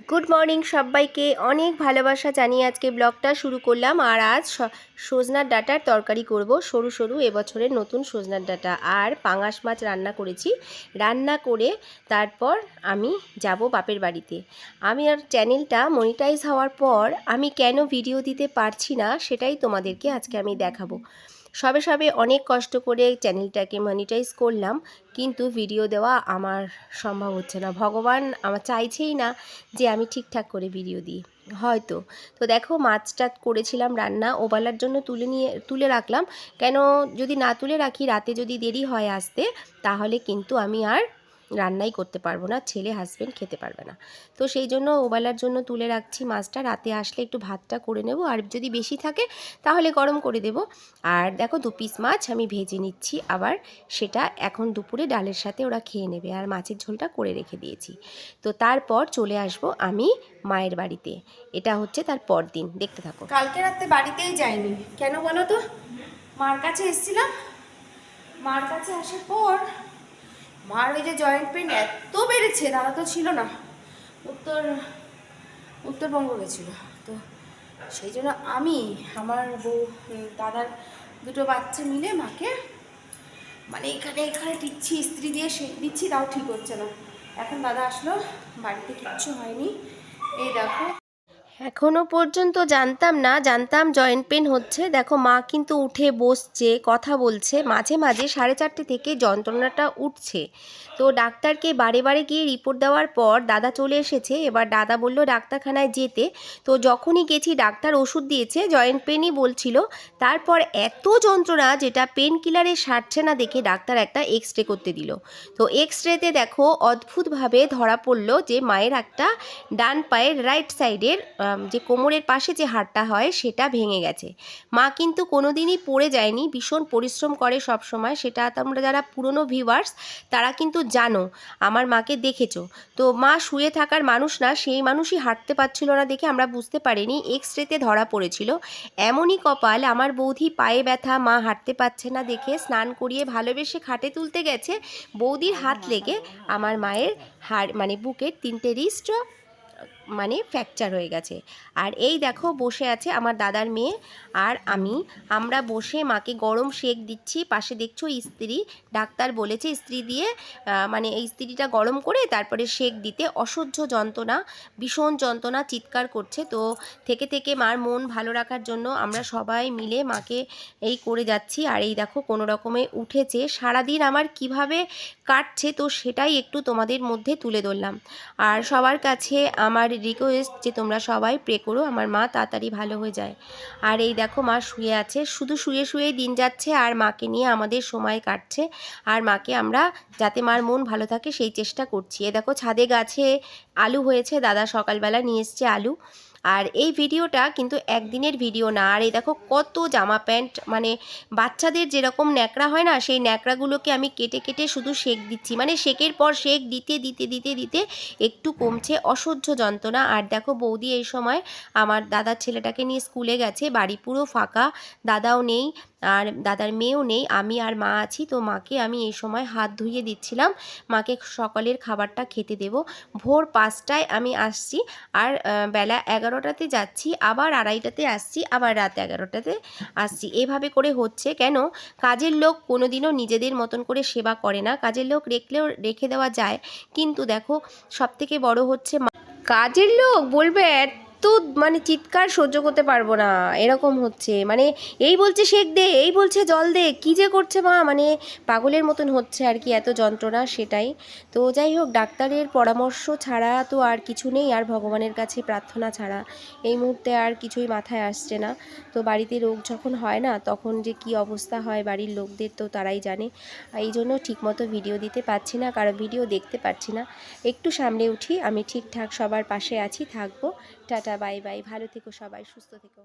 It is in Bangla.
গুড মর্নিং সবাইকে। অনেক ভালোবাসা জানিয়ে আজকে ব্লগটা শুরু করলাম। আর আজ সজনার ডাটার তরকারি করব। সরু সরু এবছরের নতুন সজনার ডাটা। আর পাঙাশ মাছ রান্না করেছি। রান্না করে তারপর আমি যাব বাপের বাড়িতে। আমি আর চ্যানেলটা মনিটাইজ হওয়ার পর আমি কেন ভিডিও দিতে পারছি না সেটাই তোমাদেরকে আজকে আমি দেখাবো। সবে সবে অনেক কষ্ট করে চ্যানেলটাকে মনিটাইজ করলাম, কিন্তু ভিডিও দেওয়া আমার সম্ভব হচ্ছে না। ভগবান আমার চাইছেই না যে আমি ঠিকঠাক করে ভিডিও দিই, হয়তো। তো দেখো, মাছটা করেছিলাম রান্না, ওবালার জন্য তুলে নিয়ে, তুলে রাখলাম। কেন যদি না তুলে রাখি, রাতে যদি দেরি হয় আসতে, তাহলে কিন্তু আমি আর রান্নাই করতে পারব না, ছেলে হাজবেন্ড খেতে পারবে না। তো সেই জন্য ওবেলার জন্য তুলে রাখছি মাছটা, রাতে আসলে একটু ভাতটা করে নেব, আর যদি বেশি থাকে তাহলে গরম করে দেব। আর দেখো দু পিস মাছ আমি ভেজে নিচ্ছি, আবার সেটা এখন দুপুরে ডালের সাথে ওরা খেয়ে নেবে, আর মাছের ঝোলটা করে রেখে দিয়েছি। তো তারপর চলে আসব আমি মায়ের বাড়িতে, এটা হচ্ছে তার পর দিন দেখতে থাকো। কালকে রাতে বাড়িতেই যাইনি, কেন বলো তো? মার কাছে এসেছিলাম, মার কাছে আসার পর মার ওই যে জয়েন্ট পেন এত বেড়েছে দাদা তো ছিল না। উত্তর, উত্তরবঙ্গ গেছিল। তো সেই জন্য আমি, আমার বউ দাদার দুটো বাচ্চা মিলে মাকে মানে এখানে এখানে দিচ্ছি, ইস্ত্রি দিয়ে সে, দিচ্ছি, তাও ঠিক হচ্ছে না। এখন দাদা আসলো, বাড়িতে কিচ্ছু হয়নি। এই দেখো। এখনও পর্যন্ত জানতাম না, জানতাম জয়েন্ট পেন হচ্ছে। দেখো, মা কিন্তু উঠে বসছে, কথা বলছে। মাঝে মাঝে সাড়ে চারটে থেকে যন্ত্রণাটা উঠছে। তো ডাক্তারকে বারে বারে গিয়ে রিপোর্ট দেওয়ার পর দাদা চলে এসেছে। এবার দাদা বলল, ডাক্তারখানায় যেতে। তো যখনই গেছি, ডাক্তার ওষুধ দিয়েছে জয়েন্ট পেনই বলছিল। তারপর এত যন্ত্রণা যেটা পেন কিলারে সারছে না দেখে ডাক্তার একটা এক্স রে করতে দিল। তো এক্স রেতে দেখো, অদ্ভুতভাবে ধরা পড়ল যে মায়ের একটা ডান পায়ের রাইট সাইডের যে কোমরের পাশে যে হাড়টা হয়, সেটা ভেঙে গেছে। মা কিন্তু কোনোদিনই পড়ে যায়নি, ভীষণ পরিশ্রম করে সব সময় সেটা তোমরা যারা পুরনো ভিউয়ার্স তারা কিন্তু জানো, আমার মাকে দেখেছ। তো মা শুয়ে থাকার মানুষ না, সেই মানুষই হাঁটতে পারছিল না দেখে আমরা বুঝতে পারিনি এক্স রেতে ধরা পড়েছিল। এমনই কপাল, আমার বৌদি পায়ে ব্যথা, মা হাঁটতে পারছে না দেখে, স্নান করিয়ে ভালোবেসে খাটে তুলতে গেছে। বৌদির হাত লেগে আমার মায়ের হাড় মানে বুকের তিনটে রিস্ট মানে ফ্র্যাকচার হয়ে গেছে। আর এই দেখো বসে আছে আমার দাদার মেয়ে আর আমি। আমরা বসে মাকে গরম শেক দিচ্ছি। পাশে দেখছ ইস্ত্রি ডাক্তার বলেছে ইস্ত্রি দিয়ে মানে এই ইস্ত্রিটা গরম করে তারপরে শেক দিতে। অসহ্য যন্ত্রণা, ভীষণ যন্ত্রণা চিৎকার করছে। তো থেকে থেকে মার মন ভালো রাখার জন্য আমরা সবাই মিলে মাকে এই করে যাচ্ছি। আর এই দেখো কোনো রকমে উঠেছে। সারাদিন আমার কীভাবে কাটছে তো সেটাই একটু তোমাদের মধ্যে তুলে ধরলাম। আর সবার কাছে আমার রিকোয়েস্ট যে তোমরা সবাই প্রে করো, আমার মা তাড়াতাড়ি ভালো হয়ে যায়। আর এই দেখো মা শুয়ে আছে, শুধু শুয়ে শুয়েই দিন যাচ্ছে আর মাকে নিয়ে আমাদের সময় কাটছে। আর মাকে আমরা যাতে মার মন ভালো থাকে সেই চেষ্টা করছি। এ দেখো ছাদে গাছে আলু হয়েছে, দাদা সকালবেলা নিয়ে এসছে আলু। আর এই ভিডিওটা কিন্তু একদিনের ভিডিও না। আর এই দেখো কত জামা প্যান্ট মানে বাচ্চাদের যেরকম ন্যাকড়া হয় না, সেই ন্যাকড়াগুলোকে আমি কেটে কেটে শুধু শেক দিচ্ছি। মানে শেকের পর শেক দিতে দিতে দিতে দিতে একটু কমছে অসহ্য যন্ত্রণা। আর দেখো বৌদি এই সময় আমার দাদার ছেলেটাকে নিয়ে স্কুলে গেছে, বাড়ি পুরো ফাঁকা, দাদাও নেই। আর দাদার মেয়েও নেই, আমি আর মা আছি, তো মাকে আমি এই সময় হাত ধুইয়ে দিচ্ছিলাম। মাকে সকালের খাবারটা খেতে দেব। ভোর পাঁচটায় আমি আসছি আর বেলা এগারোটাতে যাচ্ছি, আবার আড়াইটাতে আসছি, আবার রাত এগারোটাতে আসছি। এভাবে করে হচ্ছে কেন? কাজের লোক কোনোদিনও নিজেদের মতন করে সেবা করে না। কাজের লোক রেখলেও রেখে দেওয়া যায়। কিন্তু দেখো, সবথেকে বড় হচ্ছে কাজের লোক বলবে মানে চিৎকার সহ্য করতে পারব না, এরকম হচ্ছে। মানে এই বলছে শেক দে, এই বলছে জল দে, কী যে করছে মা? মানে পাগলের মতন হচ্ছে আর কি, এত যন্ত্রণা সেটাই। তো যাই হোক, ডাক্তারের পরামর্শ ছাড়া তো আর কিছু নেই, আর ভগবানের কাছে প্রার্থনা ছাড়া এই মুহূর্তে আর কিছুই মাথায় আসছে না। তো বাড়িতে রোগ যখন হয় না, তখন যে কি অবস্থা হয় বাড়ির লোকদের তো তারাই জানে। এই জন্য ঠিকমতো ভিডিও দিতে পারছি না, কারও ভিডিও দেখতে পাচ্ছি না। একটু সামনে উঠি, আমি ঠিকঠাক সবার পাশে আছি, থাকব। টাটা বাই বাই ভালো থেকো সবাই সুস্থ থেকো।